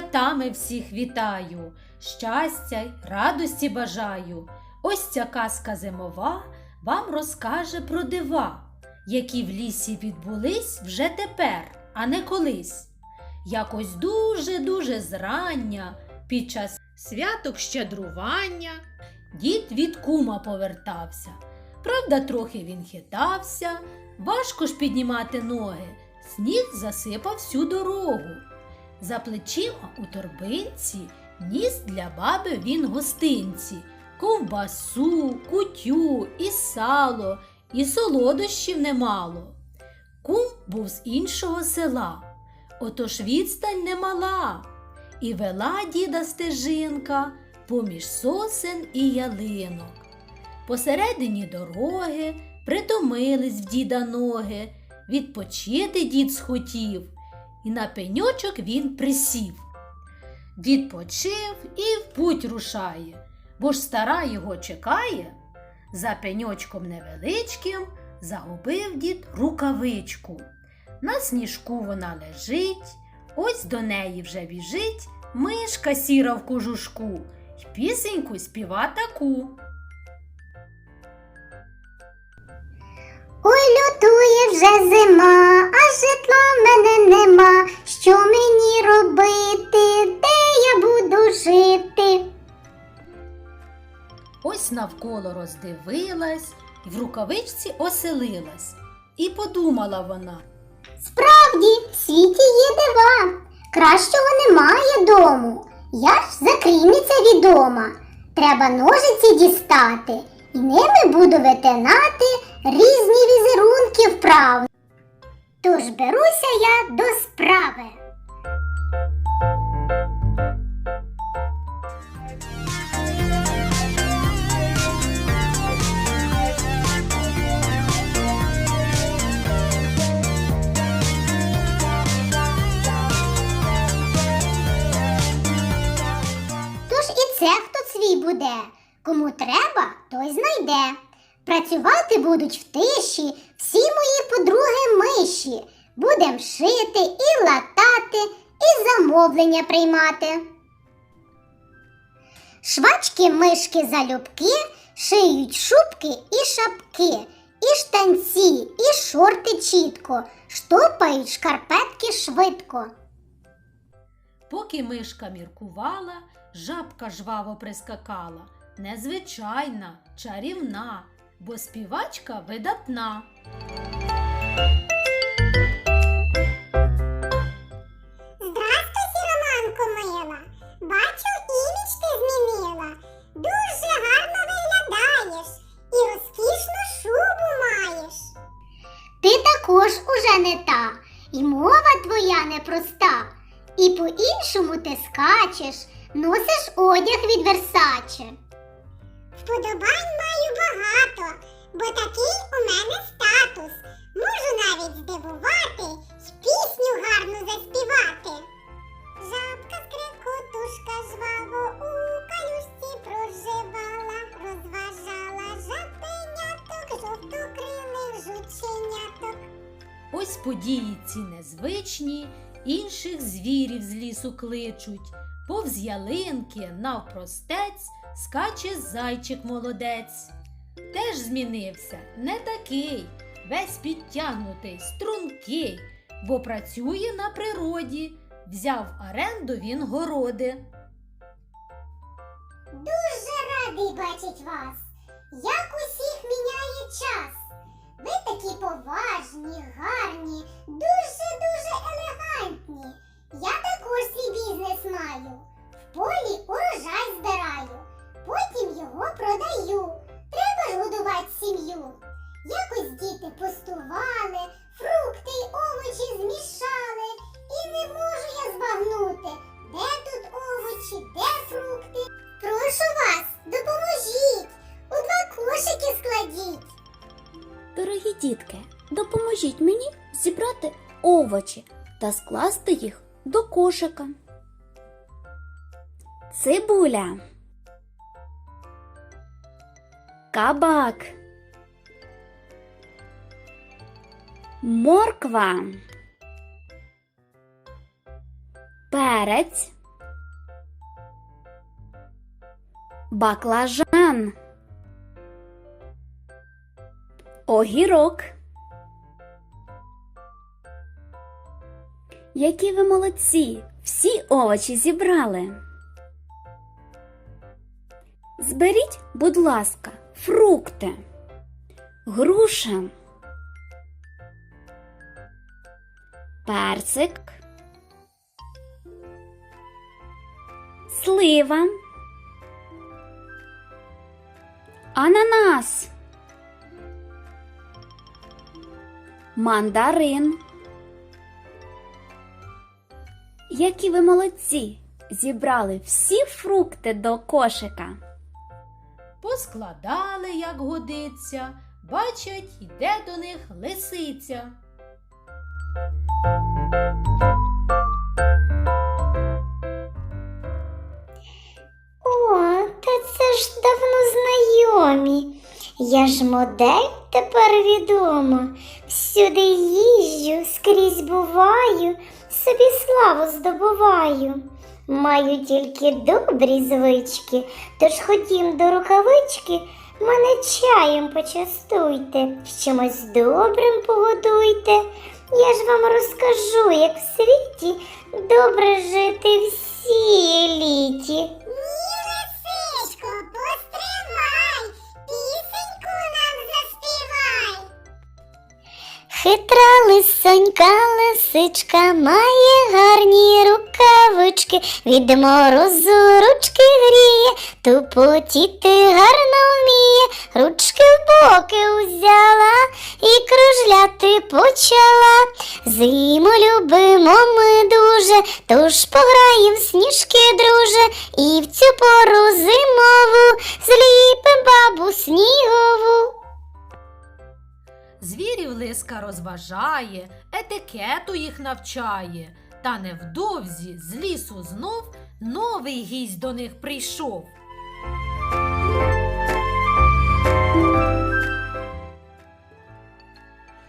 святами всіх вітаю, щастя й радості бажаю. Ось ця казка зимова вам розкаже про дива, які в лісі відбулись вже тепер, а не колись. Якось дуже-дуже зрання, під час святок щедрування, дід від кума повертався. Правда, трохи він хитався, важко ж піднімати ноги, сніг засипав всю дорогу. За плечима у торбинці ніс для баби він гостинці, ковбасу, кутю і сало, і солодощів немало. Кум був з іншого села, отож відстань немала, і вела діда стежинка поміж сосен і ялинок. Посередині дороги притомились в діда ноги, відпочити дід схотів, і на пеньочок він присів. Дід почив і в путь рушає, бо ж стара його чекає. За пеньочком невеличким загубив дід рукавичку. На сніжку вона лежить, ось до неї вже біжить мишка сіра в кожушку, й пісеньку співа таку. Ой, лютує вже зима, Ось навколо роздивилась в рукавичці оселилась. І подумала вона. Справді, в світі є дива. Кращого немає дому. Я ж закрійниця відома. Треба ножиці дістати, і ними буду витинати різні візерунки вправ. Тож беруся я до справи. Буде. Кому треба, той знайде. Працювати будуть в тиші всі мої подруги миші. Будем шити і латати, і замовлення приймати. Швачки, мишки, залюбки шиють шубки і шапки, і штанці, і шорти чітко, штопають шкарпетки швидко. Поки мишка міркувала, жабка жваво прискакала. Незвичайна, чарівна, бо співачка видатна. Здравствуй, Сіроманко мила. Бачу, імідж ти змінила. Дуже гарно виглядаєш і розкішну шубу маєш. Ти також уже не та, і мова твоя непроста. І по-іншому ти скачеш, носиш одяг від Версаче. Вподобань маю багато, бо такий у мене статус. Можу навіть здивувати й пісню гарну заспівати. Жабка скрикотушка жваво у калюшці проживала, розважала жабеняток, жовтокрилих жученяток. Ось події ці незвичні, інших звірів з лісу кличуть. Повз ялинки навпростець скаче зайчик молодець. Теж змінився, не такий, весь підтягнутий, стрункий, бо працює на природі, взяв оренду він городи. Дуже радий бачить вас. Як усіх міняє час. Ви такі поважні, гарні, дуже-дуже елегантні. Я також свій бізнес маю. В полі урожай збираю, потім його продаю. Треба ж годувати сім'ю. Якось діти пустували, фрукти й овочі змішали. І не можу я збагнути, де тут овочі, де фрукти. Прошу вас, допоможіть! У два кошики складіть. Дорогі дітки, допоможіть мені зібрати овочі та скласти їх до кошика. Цибуля. Кабак. Морква. Перець. Баклажан. Огірок. Які ви молодці! Всі овочі зібрали. Зберіть, будь ласка, фрукти, груша, персик, слива, ананас, мандарин. Які ви молодці! Зібрали всі фрукти до кошика. Поскладали, як годиться, бачать, йде до них лисиця. О, та це ж давно знайомі. Я ж модель тепер відома. Всюди їжджу, скрізь буваю, собі славу здобуваю. Маю тільки добрі звички, тож ходім до рукавички, мене чаєм почастуйте, чимось добрим погодуйте. Я ж вам розкажу, як в світі добре жити всій Хитра лисичка має гарні рукавички, від морозу ручки гріє, тупотіти гарно вміє, ручки в боки узяла і кружляти почала. Зиму любимо ми дуже, тож пограєм сніжки, друже, і в цю пору зимову зліпим бабу снігову. Звірів лиска розважає, етикету їх навчає. Та невдовзі з лісу знов новий гість до них прийшов.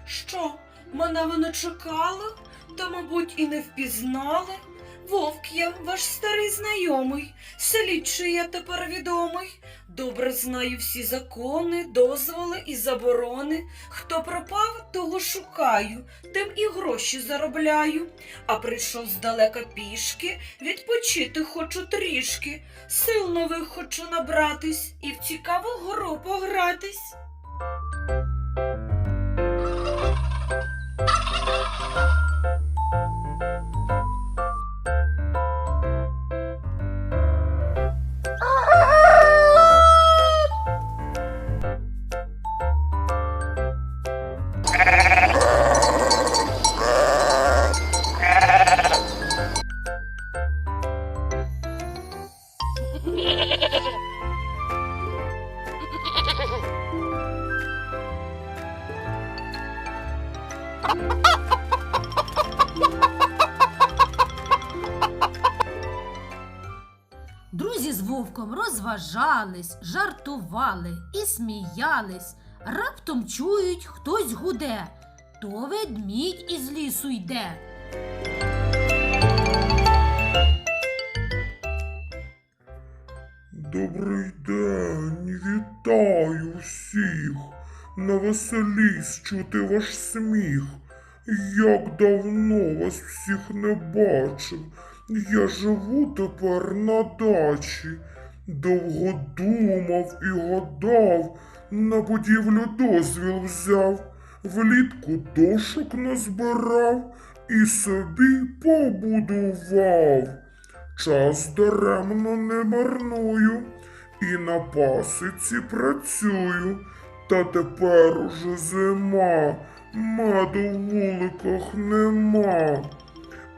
Що, мене ви не чекали? Та, мабуть, і не впізнали? Вовк я, ваш старий знайомий, слідчий я тепер відомий. Добре знаю всі закони, дозволи і заборони. Хто пропав, того шукаю, тим і гроші заробляю. А прийшов здалека пішки, відпочити хочу трішки, сил нових хочу набратись і в цікаву гру погратись. Вовком розважались, жартували і сміялись. Раптом чують, хтось гуде, то ведмідь із лісу йде. Добрий день, вітаю всіх. Навеселісь чути ваш сміх. Як давно вас всіх не бачив. Я живу тепер на дачі. Довго думав і гадав, на будівлю дозвіл взяв, влітку дошок назбирав і собі побудував. Час даремно не марную і на пасиці працюю. Та тепер уже зима, меду в вуликах нема.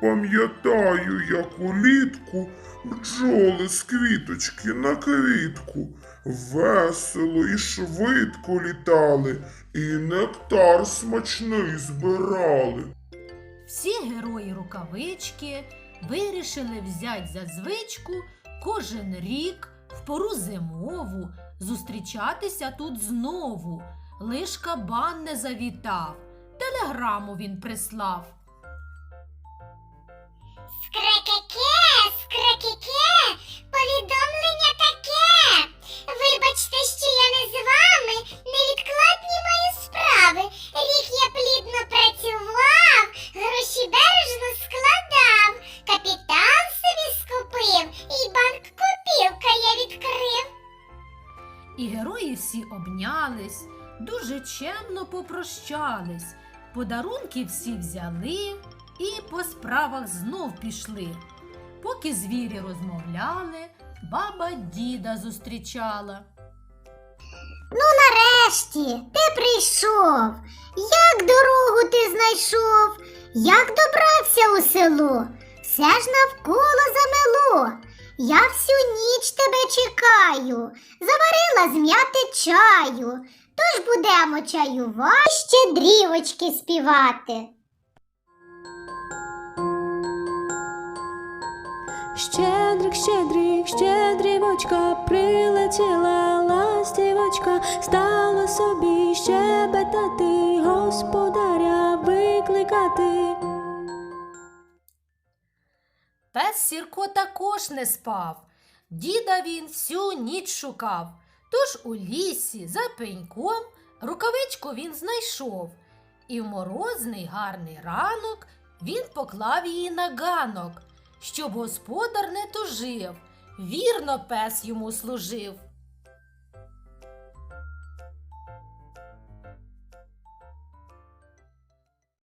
Пам'ятаю, як улітку бджоли з квіточки на квітку весело і швидко літали, і нектар смачний збирали. Всі герої рукавички вирішили взять за звичку кожен рік в пору зимову зустрічатися тут знову. Лиш кабан не завітав, телеграму він прислав. Скрекеке, скрекеке, повідомлення таке. Вибачте, що я не з вами, невідкладні мої справи. Рік я плідно працював, гроші бережно складав, капітал собі скупив, і банк копілка я відкрив. І герої всі обнялись, дуже чемно попрощались, подарунки всі взяли і по справах знов пішли. Поки звірі розмовляли, баба діда зустрічала. Ну, Нарешті ти прийшов. Як дорогу ти знайшов? Як добрався у село? Все ж навколо замело. Я всю ніч тебе чекаю, заварила зм'яти чаю. Тож будемо чаювати, щедрівочки співати. Щедрик, щедрик, щедрівочка, прилетіла ластівочка, стала собі щебетати, господаря викликати. Пес Сірко також не спав. Діда він всю ніч шукав. Тож у лісі за пеньком рукавичку він знайшов. І в морозний гарний ранок він поклав її на ганок, щоб господар не тужив. Вірно пес йому служив.